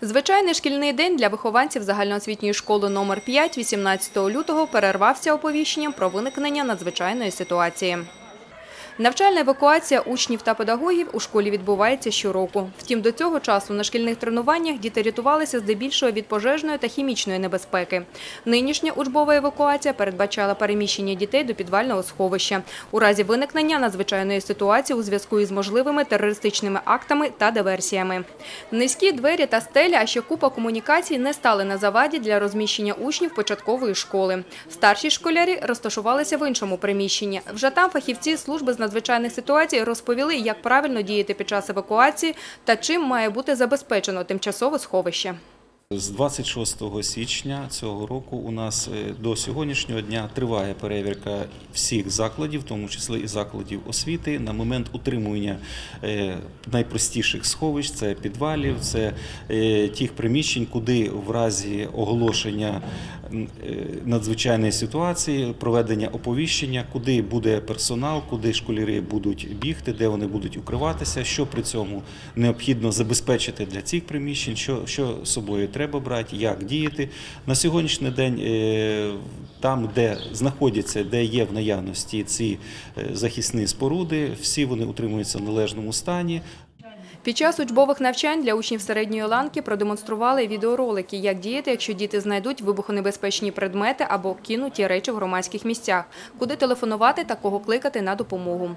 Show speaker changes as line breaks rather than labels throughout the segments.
Звичайний шкільний день для вихованців загальноосвітньої школи номер 5 18 лютого перервався оповіщенням про виникнення надзвичайної ситуації. Навчальна евакуація учнів та педагогів у школі відбувається щороку. Втім, до цього часу на шкільних тренуваннях діти рятувалися здебільшого від пожежної та хімічної небезпеки. Нинішня учбова евакуація передбачала переміщення дітей до підвального сховища у разі виникнення надзвичайної ситуації у зв'язку із можливими терористичними актами та диверсіями. Низькі двері та стеля, а ще купа комунікацій не стали на заваді для розміщення учнів початкової школи. Старші школярі розташувалися в іншому приміщенні. Вже там фахівці служби з надзвичайних ситуацій розповіли, як правильно діяти під час евакуації та чим має бути забезпечено тимчасове сховище.
З 26 січня цього року у нас е, до сьогоднішнього дня триває перевірка всіх закладів, в тому числі і закладів освіти, на момент утримування е, найпростіших сховищ, це підвалів, це е, тих приміщень, куди в разі оголошення надзвичайної ситуації, проведення оповіщення, куди буде персонал, куди школярі будуть бігти, де вони будуть укриватися, що при цьому необхідно забезпечити для цих приміщень, що, що собою треба брати, як діяти. На сьогоднішній день е, там, де знаходяться, де є в наявності ці е, захисні споруди, всі вони утримуються в належному стані.
Під час учбових навчань для учнів середньої ланки продемонстрували відеоролики, як діяти, якщо діти знайдуть вибухонебезпечні предмети або кинуті речі в громадських місцях, куди телефонувати та кого кликати на допомогу.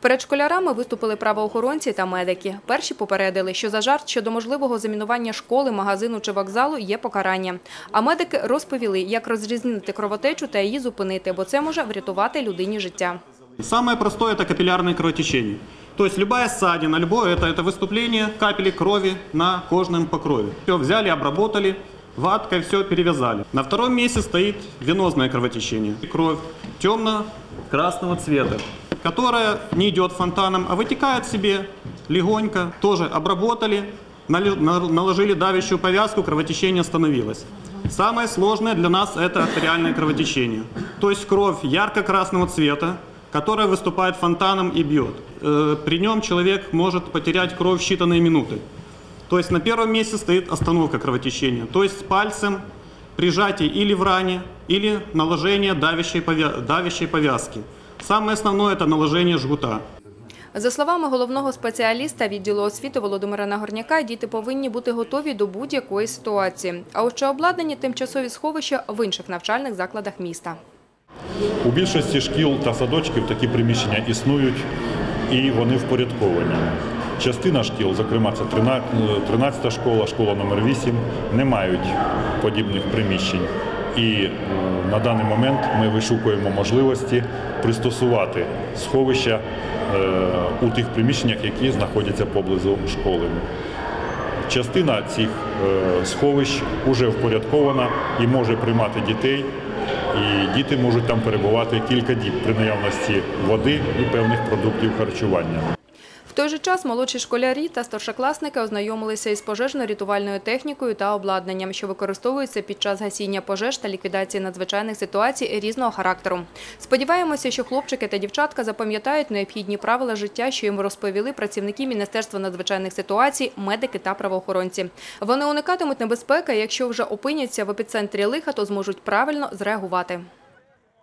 Перед школярами виступили правоохоронці та медики. Перші попередили, що за жарт щодо можливого замінування школи, магазину чи вокзалу є покарання. А медики розповіли, як розрізнити кровотечу та її зупинити, бо це може врятувати людині життя.
Самое простое – это капиллярное кровотечение. То есть любая ссадина, любое это, это выступление капели крови на кожном покрове. Все взяли, обработали, ваткой все перевязали. На втором месте стоит венозное кровотечение. Кровь темно-красного цвета, которая не идет фонтаном, а вытекает себе легонько. Тоже обработали, наложили давящую повязку, кровотечение остановилось. Самое сложное для нас это артериальное кровотечение. То есть кровь ярко-красного цвета, которая выступает фонтаном и бьет. Э, При нем человек может потерять кровь в считанные минуты. То есть на первом месте стоит остановка кровотечения. То есть пальцем прижатие или в ране, или наложение давящей, повя- давящей повязки. Самое основное это наложение жгута.
За словами головного спеціаліста відділу освіти Володимира Нагорняка, діти повинні бути готові до будь-якої ситуації. А ось чи обладнані тимчасові сховища в інших навчальних закладах міста.
У більшості шкіл та садочків такі приміщення існують і вони впорядковані. Частина шкіл, зокрема це 13 школа, школа номер 8, не мають подібних приміщень. І е, на даний момент ми вишукуємо можливості пристосувати сховища е, у тих приміщеннях, які знаходяться поблизу школи. Частина цих е, сховищ вже впорядкована і може приймати дітей. І діти можуть там перебувати кілька діб при наявності води і певних продуктів харчування.
Той же час молодші школярі та старшокласники ознайомилися із пожежно-рятувальною технікою та обладнанням, що використовується під час гасіння пожеж та ліквідації надзвичайних ситуацій різного характеру. Сподіваємося, що хлопчики та дівчатка запам'ятають необхідні правила життя, що їм розповіли працівники Міністерства надзвичайних ситуацій, медики та правоохоронці. Вони уникатимуть небезпеки, якщо вже опиняться в епіцентрі лиха, то зможуть правильно зреагувати.